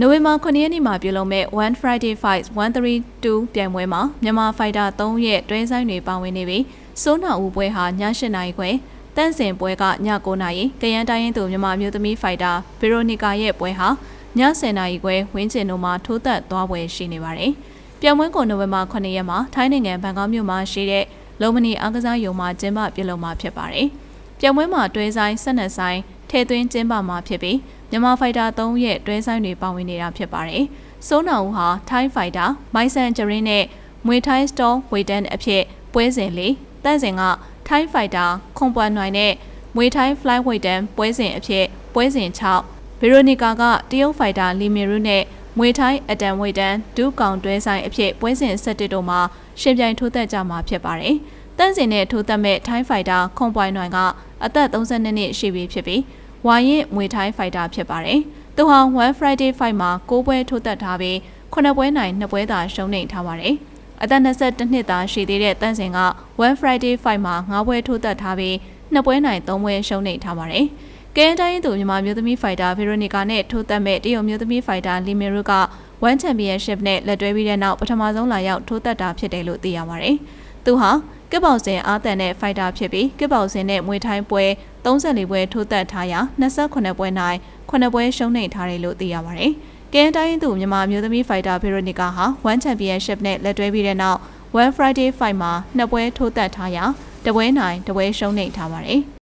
နိုဝင်ဘာ9ရက်နေ့မှာပြုလုပ်မဲ့ One Friday Fight 132ပြိုင်ပွဲမှာမြန်မာဖိုက်တာ3ရဲ့တွဲဆိုင်တွေပါဝင်နေပြီးစိုးနာဦးပွဲဟာည8နာရီခွဲတန့်စင်ပွဲကည9နာရီကရန်တိုင်းရင်သူမြန်မာမျိုးသမီးဖိုက်တာဗီရိုနီကာရဲ့ပွဲဟာည10နာရီခွဲဝင်းကျင်တို့မှာထိုးသက်သွားပွဲရှိနေပါတယ်။ပြိုင်ပွဲကိုနိုဝင်ဘာ9ရက်မှာထိုင်းနိုင်ငံဘန်ကောက်မြို့မှာရှိတဲ့လုံမနီအားကစားရုံမှာကျင်းပပြုလုပ်မှာဖြစ်ပါတယ်။ပြိုင်ပွဲမှာတွဲဆိုင်12ဆိုင် ထည့်သွင်းကျင်းပမှာဖြစ်ပြီးမြန်မာဖိုက်တာ3ရဲ့တွဲဆိုင်တွေပါဝင်နေတာဖြစ်ပါတယ်။စိုးနာဦးဟာ Thai Fighter မိုင်းဆန်ဂျရင်းနဲ့မွေထိုင်းစတော်ဝေတန်အဖြစ်ပွဲစဉ်လေးတန့်စင်က Thai Fighter ခွန်ပွမ်နိုင်နဲ့မွေထိုင်း Flyweight တန်ပွဲစဉ်အဖြစ်ပွဲစဉ်6ဗီရိုနီကာကတရုတ်ဖိုက်တာလီမီရူနဲ့မွေထိုင်းအတန်ဝေတန်ဒူးကောင်တွဲဆိုင်အဖြစ်ပွဲစဉ်7တို့မှာရှင်ပြိုင်ထိုးသက်ကြမှာဖြစ်ပါတယ်။တန့်စင်နဲ့ထိုးသက်မဲ့ Thai Fighter ခွန်ပွိုင်နိုင်ကအသက်32နှစ်ရှိပြီဖြစ်ပြီး ဝါရင်မွေထိုင်းဖိုက်တာဖြစ်ပါတယ်။သူဟာ One Friday Fight မှာ6ပွဲထိုးသက်ထားပြီး9ပွဲနိုင်2ပွဲသာရှုံးနိမ့်ထားပါတယ်။အသက်22နှစ်သားရှိသေးတဲ့တန်းစင်က One Friday Fight မှာ9ပွဲထိုးသက်ထားပြီး2ပွဲနိုင်3ပွဲရှုံးနိမ့်ထားပါတယ်။ကဲတိုင်းသူမြန်မာမျိုးသမီးဖိုက်တာဗီရိုနီကာနဲ့ထိုးသက်မဲ့တရုတ်မျိုးသမီးဖိုက်တာလီမီရူက One Championship နဲ့လက်တွဲပြီးတဲ့နောက်ပထမဆုံးလာရောက်ထိုးသက်တာဖြစ်တယ်လို့သိရပါတယ်။ သူဟာကစ်ဘောက်စင်အားတန်တဲ့ဖိုက်တာဖြစ်ပြီးကစ်ဘောက်စင်နဲ့မွေထိုင်းပွဲ34ပွဲထိုးသက်ထားရာ28ပွဲနိုင်9ပွဲရှုံးနိမ့်ထားတယ်လို့သိရပါတယ်။ကဲတိုင်းသူမြန်မာမျိုးသမီးဖိုက်တာဗီရိုနီကာဟာ One Championship နဲ့လက်တွဲပြီးတဲ့နောက် One Friday Fight မှာ2ပွဲထိုးသက်ထားရာတပွဲနိုင်တပွဲရှုံးနိမ့်ထားပါတယ်။